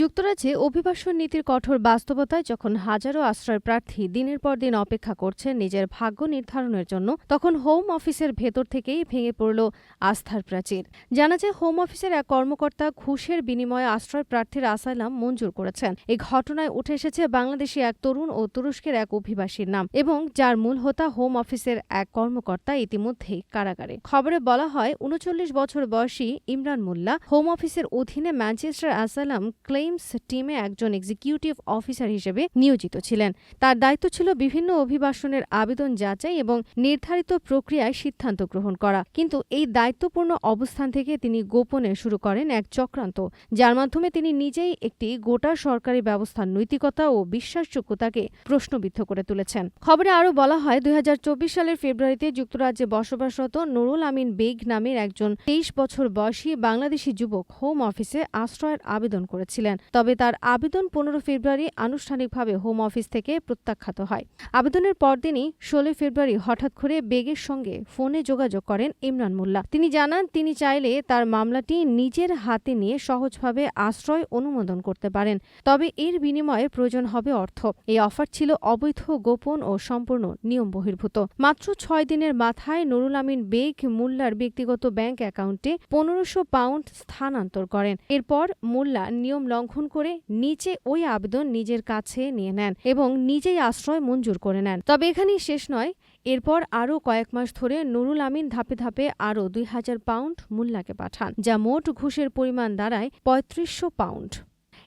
যুক্তরাজ্যে অভিবাসন নীতির কঠোর বাস্তবতায় যখন হাজারো আশ্রয় প্রার্থী দিনের পর দিন অপেক্ষা করছেন নিজের ভাগ্য নির্ধারণের জন্য, তখন হোম অফিসের ভেতর থেকেই ভেঙে পড়ল আস্থার প্রাচীর। জানা যায়, হোম অফিসের এক কর্মকর্তা ঘুষের বিনিময়ে আশ্রয় প্রার্থীর আসাইলাম মঞ্জুর করেছেন। এই ঘটনায় উঠে এসেছে বাংলাদেশি এক তরুণ ও তুরস্কের এক অভিবাসীর নাম এবং যার মূল হোতা হোম অফিসের এক কর্মকর্তা ইতিমধ্যেই কারাগারে। খবরে বলা হয়, উনচল্লিশ বছর বয়সী ইমরান মোল্লা হোম অফিসের অধীনে ম্যানচেস্টার আসালাম ক্লেইমস টিমে একজন এক্সিকিউটিভ অফিসার হিসেবে নিয়োজিত ছিলেন। তার দায়িত্ব ছিল বিভিন্ন অভিবাসনের আবেদন যাচাই এবং নির্ধারিত প্রক্রিয়ায় সিদ্ধান্ত গ্রহণ করা। কিন্তু এই দায়িত্বপূর্ণ অবস্থান থেকে তিনি গোপনে শুরু করেন এক চক্রান্ত, যার মাধ্যমে তিনি নিজেই একটি গোটা সরকারি ব্যবস্থার নৈতিকতা ও বিশ্বাসযোগ্যতাকে প্রশ্নবিদ্ধ করে তুলেছেন। খবরে আরও বলা হয়, দুই হাজার চব্বিশ সালের ফেব্রুয়ারিতে যুক্তরাজ্যে বসবাসরত নুরুল আমিন বেগ নামের একজন তেইশ বছর বয়সী বাংলাদেশি যুবক হোম অফিসে আশ্রয়ের আবেদন করেছিলেন। তবে তার আবেদন পনেরো ফেব্রুয়ারি আনুষ্ঠানিকভাবে হোম অফিস থেকে প্রত্যাখ্যাত হয়। আবেদনের পরদিনই ষোলোই ফেব্রুয়ারি হঠাৎ করে বেগের সঙ্গে ফোনে যোগাযোগ করেন ইমরান মোল্লা। তিনি জানান, তিনি চাইলে তার মামলাটি নিজের হাতে নিয়ে সহজভাবে আশ্রয় অনুমোদন করতে পারেন। তবে এর বিনিময়ে প্রয়োজন হবে অর্থ। এই অফার ছিল অবৈধ, গোপন ও সম্পূর্ণ নিয়ম বহির্ভূত। মাত্র ছয় দিনের মাথায় নুরুল আমিন বেগ মোল্লার ব্যক্তিগত ব্যাংক অ্যাকাউন্টে পনেরোশো পাউন্ড স্থানান্তর করেন। এরপর মোল্লা নিয়ম লঙ্ঘন করে নিচে ওই আবেদন নিজের কাছে নিয়ে নেন এবং নিজেই আশ্রয় মঞ্জুর করে নেন। তবে এখানেই শেষ নয়, এরপর আরও কয়েক মাস ধরে নুরুল আমিন ধাপে ধাপে আরও দুই হাজার পাউন্ড মোল্লাকে পাঠান, যা মোট ঘুষের পরিমাণ দাঁড়ায় পঁয়ত্রিশশো পাউন্ড।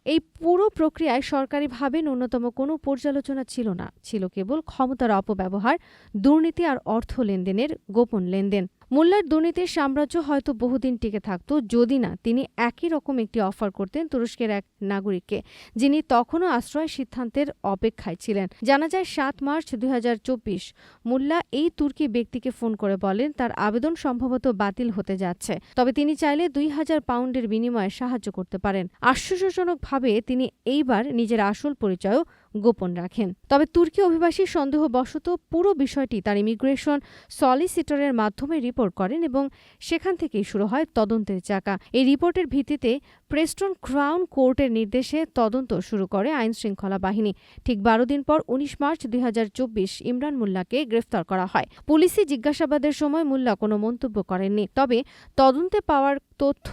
এই পুরো প্রক্রিয়ায় সরকারিভাবে ন্যূনতম কোনো পর্যালোচনা ছিল না, ছিল কেবল ক্ষমতার অপব্যবহার, দুর্নীতি আর অর্থ লেনদেনের গোপন লেনদেন। মোল্লার দুর্নীতির সাম্রাজ্য হয়তো বহুদিন টিকে থাকত, যদি না তিনি একই রকম একটি অফার করতেন তুরস্কের এক নাগরিককে, যিনি তখনও আশ্রয় সিদ্ধান্তের অপেক্ষায় ছিলেন। জানা যায়, সাত মার্চ দুই মোল্লা এই তুর্কি ব্যক্তিকে ফোন করে বলেন, তার আবেদন সম্ভবত বাতিল হতে যাচ্ছে। তবে তিনি চাইলে দুই হাজার পাউন্ডের বিনিময়ে সাহায্য করতে পারেন। আশ্চর্যজনকভাবে তিনি এইবার নিজের আসল পরিচয়ও গোপন রাখেন। তবে তুর্কি অভিবাসী সন্দেহবশত পুরো বিষয়টি তার ইমিগ্রেশন সলিসিটরের মাধ্যমে রিপোর্ট করেন এবং সেখান থেকেই শুরু হয় তদন্তের চাকা। এই রিপোর্টের ভিত্তিতে প্রেস্টন ক্রাউন কোর্টের নির্দেশে তদন্ত শুরু করে আইন শৃঙ্খলা বাহিনী। ঠিক বারো দিন পর উনিশ মার্চ দুই হাজার চব্বিশ ইমরান মোল্লাকে গ্রেফতার করা হয়। পুলিশি জিজ্ঞাসাবাদের সময় মোল্লা কোনো মন্তব্য করেননি। তবে তদন্তে পাওয়ার তথ্য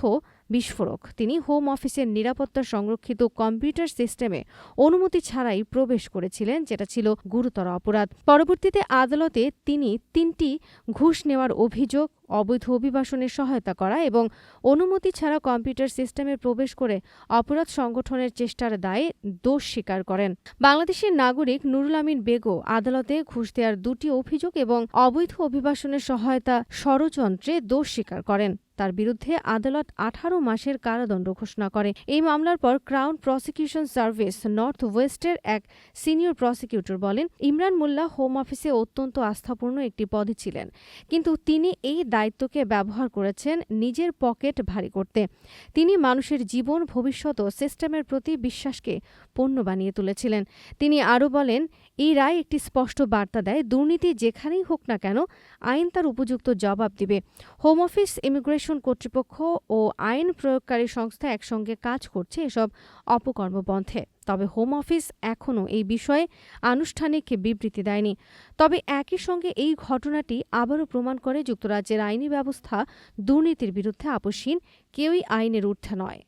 বিস্ফোরক। তিনি হোম অফিসের নিরাপত্তা সংরক্ষিত কম্পিউটার সিস্টেমে অনুমতি ছাড়াই প্রবেশ করেছিলেন, যেটা ছিল গুরুতর অপরাধ। পরবর্তীতে আদালতে তিনি তিনটি ঘুষ নেওয়ার অভিযোগ, অবৈধ অভিবাসনের সহায়তা করা এবং অনুমতি ছাড়া কম্পিউটার সিস্টেমে প্রবেশ করে অপরাধ সংগঠনের চেষ্টার দায়ে দোষ স্বীকার করেন। বাংলাদেশের নাগরিক নুরুল আমিন বেগো আদালতে ঘুষ দেওয়ার দুটি অভিযোগ এবং অবৈধ অভিবাসনের সহায়তা ষড়যন্ত্রে দোষ স্বীকার করেন। তার বিরুদ্ধে আদালত আঠারো মাসের কারাদণ্ড ঘোষণা করে। এই মামলার পর ক্রাউন প্রসিকিউশন সার্ভিস নর্থ ওয়েস্টের এক সিনিয়র প্রসিকিউটর বলেন, ইমরান মোল্লা হোম অফিসে অত্যন্ত আস্থাপূর্ণ একটি পদে ছিলেন, কিন্তু তিনি এই দায়িত্বকে ব্যবহার করেছেন নিজের পকেট ভারী করতে। তিনি মানুষের জীবন, ভবিষ্যৎ ও সিস্টেমের প্রতি বিশ্বাসকে পণ্য বানিয়ে তুলেছিলেন। তিনি আরও বলেন, এই রায় একটি স্পষ্ট বার্তা দেয়, দুর্নীতি যেখানেই হোক না কেন আইন তার উপযুক্ত জবাব দিবে। হোম অফিস ইমিগ্রেশন কর্তৃপক্ষ ও আইন প্রয়োগকারী সংস্থা একসঙ্গে কাজ করছে এসব অপকর্ম বন্ধে। তবে হোম অফিস এখনও এই বিষয়ে আনুষ্ঠানিক বিবৃতি দেয়নি। তবে একই সঙ্গে এই ঘটনাটি আবারও প্রমাণ করে যুক্তরাজ্যের আইনি ব্যবস্থা দুর্নীতির বিরুদ্ধে আপসীন কেউই আইনের ঊর্ধ্বে নয়।